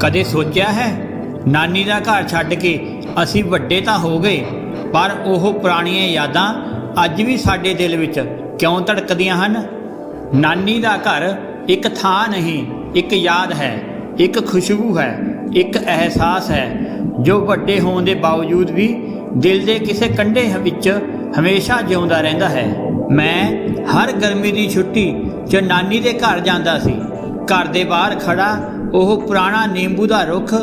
ਕਦੇ ਸੋਚਿਆ ਹੈ? ਨਾਨੀ ਦਾ ਘਰ ਛੱਡ ਕੇ ਅਸੀਂ ਵੱਡੇ ਤਾਂ ਹੋ ਗਏ, ਪਰ ਉਹ ਪੁਰਾਣੀਆਂ ਯਾਦਾਂ ਅੱਜ ਵੀ ਸਾਡੇ ਦਿਲ ਵਿੱਚ ਕਿਉਂ ਧੜਕਦੀਆਂ ਹਨ? ਨਾਨੀ ਦਾ ਘਰ ਇੱਕ ਥਾਂ ਨਹੀਂ, ਇੱਕ ਯਾਦ ਹੈ, ਇੱਕ ਖੁਸ਼ਬੂ ਹੈ, ਇੱਕ ਅਹਿਸਾਸ ਹੈ, ਜੋ ਵੱਡੇ ਹੋਣ ਦੇ ਬਾਵਜੂਦ ਵੀ ਦਿਲ ਦੇ ਕਿਸੇ ਕੰਢੇ ਵਿੱਚ ਹਮੇਸ਼ਾ ਜਿਉਂਦਾ ਰਹਿੰਦਾ ਹੈ। ਮੈਂ ਹਰ ਗਰਮੀ ਦੀ ਛੁੱਟੀ 'ਚ ਨਾਨੀ ਦੇ ਘਰ ਜਾਂਦਾ ਸੀ। ਘਰ ਦੇ ਬਾਹਰ ਖੜਾ, ਉਹ ਪੁਰਾਣਾ ਨਿੰਬੂ ਦਾ ਰੁੱਖ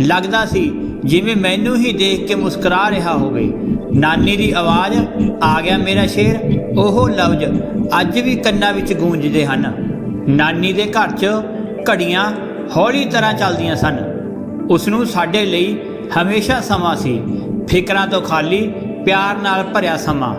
ਲੱਗਦਾ ਸੀ, ਜਿਵੇਂ ਮੈਨੂੰ ਹੀ ਦੇਖ ਕੇ ਮੁਸਕਰਾ ਰਿਹਾ ਹੋਵੇ। ਨਾਨੀ ਦੀ ਆਵਾਜ਼, ਆ ਗਿਆ ਮੇਰਾ ਸ਼ੇਰ। ਉਹ ਲਫ਼ਜ਼ ਅੱਜ ਵੀ ਕੰਨਾਂ ਵਿੱਚ ਗੂੰਜਦੇ ਹਨ। ਨਾਨੀ ਦੇ ਘਰ 'ਚ ਘੜੀਆਂ ਹੌਲੀ ਤਰ੍ਹਾਂ ਚੱਲਦੀਆਂ ਸਨ। ਉਸ ਨੂੰ ਸਾਡੇ ਲਈ ਹਮੇਸ਼ਾ ਸਮਾਂ ਸੀ। ਫਿਕਰਾਂ ਤੋਂ ਖਾਲੀ ਪਿਆਰ ਨਾਲ ਭਰਿਆ ਸਮਾਂ।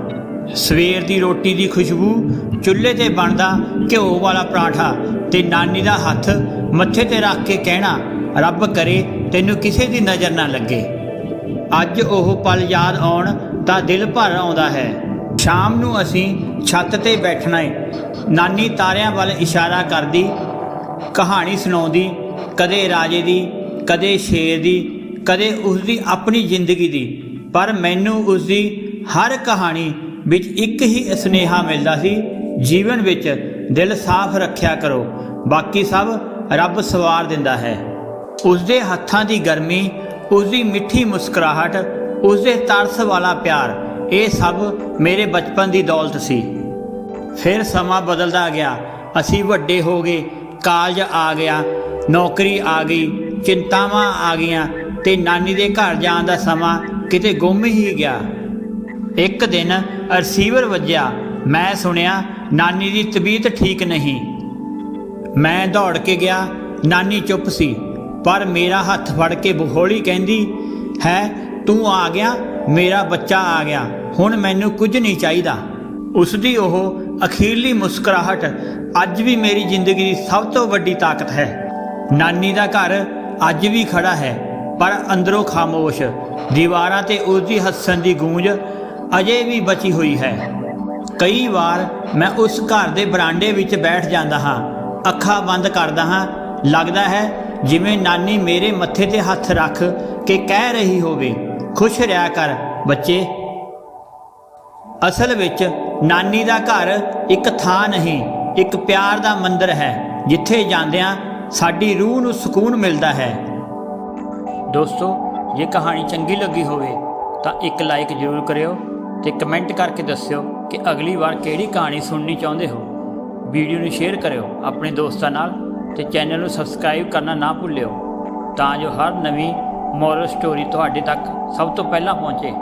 ਸਵੇਰ ਦੀ ਰੋਟੀ ਦੀ ਖੁਸ਼ਬੂ ਚੁੱਲ੍ਹੇ ਤੇ ਬਣਦਾ ਘਿਓ ਵਾਲਾ ਪਰਾਠਾ ਤੇ ਨਾਨੀ ਦਾ ਹੱਥ ਮੱਥੇ ਤੇ ਰੱਖ ਕੇ ਕਹਿਣਾ, ਰੱਬ ਕਰੇ ਤੈਨੂੰ ਕਿਸੇ ਦੀ ਨਜ਼ਰ ਨਾ ਲੱਗੇ। ਅੱਜ ਉਹ ਪਲ ਯਾਦ ਆਉਣ ਤਾਂ ਦਿਲ ਭਰ ਆਉਂਦਾ ਹੈ। ਸ਼ਾਮ ਨੂੰ ਅਸੀਂ ਛੱਤ ਤੇ ਬੈਠਣਾ ਏ। ਨਾਨੀ ਤਾਰਿਆਂ ਵੱਲ ਇਸ਼ਾਰਾ ਕਰਦੀ, ਕਹਾਣੀ ਸੁਣਾਉਂਦੀ, ਕਦੇ ਰਾਜੇ ਦੀ, ਕਦੇ ਸ਼ੇਰ ਦੀ, ਕਦੇ ਉਸ ਦੀ ਆਪਣੀ ਜ਼ਿੰਦਗੀ ਦੀ। ਪਰ ਮੈਨੂੰ ਉਸ ਦੀ ਹਰ ਕਹਾਣੀ ਵਿੱਚ ਇੱਕ ਹੀ ਸੁਨੇਹਾ ਮਿਲਦਾ ਸੀ ਜੀਵਨ ਵਿੱਚ ਦਿਲ ਸਾਫ਼ ਰੱਖਿਆ ਕਰੋ। ਬਾਕੀ ਸਭ ਰੱਬ ਸਵਾਰ ਦਿੰਦਾ ਹੈ। ਉਸ ਦੇ ਹੱਥਾਂ ਦੀ ਗਰਮੀ ਉਸ ਦੀ ਮਿੱਠੀ ਮੁਸਕਰਾਹਟ ਉਸ ਦੇ ਤਰਸ ਵਾਲਾ ਪਿਆਰ, ਇਹ ਸਭ ਮੇਰੇ ਬਚਪਨ ਦੀ ਦੌਲਤ ਸੀ। ਫਿਰ ਸਮਾਂ ਬਦਲਦਾ ਗਿਆ। ਅਸੀਂ ਵੱਡੇ ਹੋ ਗਏ, ਕਾਲਜ ਆ ਗਿਆ, ਨੌਕਰੀ ਆ ਗਈ, ਚਿੰਤਾਵਾਂ ਆ ਗਈਆਂ ਤੇ ਨਾਨੀ ਦੇ ਘਰ ਜਾਣ ਦਾ ਸਮਾਂ ਕਿਤੇ ਗੁੰਮ ਹੀ ਗਿਆ। ਇੱਕ ਦਿਨ ਰਿਸੀਵਰ ਵੱਜਿਆ। ਮੈਂ ਸੁਣਿਆ, ਨਾਨੀ ਦੀ ਤਬੀਅਤ ਠੀਕ ਨਹੀਂ। ਮੈਂ ਦੌੜ ਕੇ ਗਿਆ, ਨਾਨੀ ਚੁੱਪ ਸੀ। ਪਰ ਮੇਰਾ ਹੱਥ ਫੜ ਕੇ ਬਹੋਲੀ ਕਹਿੰਦੀ, ਹੈ, ਤੂੰ ਆ ਗਿਆ, ਮੇਰਾ ਬੱਚਾ ਆ ਗਿਆ, ਹੁਣ ਮੈਨੂੰ ਕੁਝ ਨਹੀਂ ਚਾਹੀਦਾ। ਉਸ ਦੀ ਉਹ ਅਖੀਰਲੀ ਮੁਸਕਰਾਹਟ ਅੱਜ ਵੀ ਮੇਰੀ ਜ਼ਿੰਦਗੀ ਦੀ ਸਭ ਤੋਂ ਵੱਡੀ ਤਾਕਤ ਹੈ। ਨਾਨੀ ਦਾ ਘਰ ਅੱਜ ਵੀ ਖੜਾ ਹੈ, ਪਰ ਅੰਦਰੋਂ ਖਾਮੋਸ਼, ਦੀਵਾਰਾਂ ਤੇ ਉਸ ਦੀ ਹੱਸਣ ਦੀ ਗੂੰਜ ਅਜੇ ਵੀ ਬਚੀ ਹੋਈ ਹੈ। ਕਈ ਵਾਰ ਮੈਂ ਉਸ ਘਰ ਦੇ ਬਰਾਂਡੇ ਵਿੱਚ ਬੈਠ ਜਾਂਦਾ ਹਾਂ, ਅੱਖਾਂ ਬੰਦ ਕਰਦਾ ਹਾਂ। ਲੱਗਦਾ ਹੈ ਜਿਵੇਂ ਨਾਨੀ ਮੇਰੇ ਮੱਥੇ ਤੇ ਹੱਥ ਰੱਖ ਕੇ ਕਹਿ ਰਹੀ ਹੋਵੇ, ਖੁਸ਼ ਰਿਹਾ ਕਰ, ਬੱਚੇ। ਅਸਲ ਵਿੱਚ ਨਾਨੀ ਦਾ ਘਰ ਇੱਕ ਥਾਂ ਨਹੀਂ, ਇੱਕ ਪਿਆਰ ਦਾ ਮੰਦਿਰ ਹੈ, ਜਿੱਥੇ ਜਾਂਦਿਆਂ ਸਾਡੀ ਰੂਹ ਨੂੰ ਸਕੂਨ ਮਿਲਦਾ ਹੈ। ਦੋਸਤੋ, ਜੇ ਕਹਾਣੀ ਚੰਗੀ ਲੱਗੀ ਹੋਵੇ, ਤਾਂ ਇੱਕ ਲਾਈਕ ਜ਼ਰੂਰ ਕਰਿਓ ਤੇ ਕਮੈਂਟ ਕਰਕੇ ਦੱਸਿਓ। ਕਿ ਅਗਲੀ ਵਾਰ ਕਿਹੜੀ ਕਹਾਣੀ ਸੁਣਨੀ ਚਾਹੁੰਦੇ ਹੋ? ਵੀਡੀਓ ਨੂੰ ਸ਼ੇਅਰ ਕਰਿਓ ਆਪਣੇ ਦੋਸਤਾਂ ਨਾਲ ਤੇ ਚੈਨਲ ਨੂੰ ਸਬਸਕ੍ਰਾਈਬ ਕਰਨਾ ਨਾ ਭੁੱਲਿਓ, ਤਾਂ ਜੋ ਹਰ ਨਵੀਂ ਮੋਰਲ ਸਟੋਰੀ ਤੁਹਾਡੇ ਤੱਕ ਸਭ ਤੋਂ ਪਹਿਲਾਂ ਪਹੁੰਚੇ।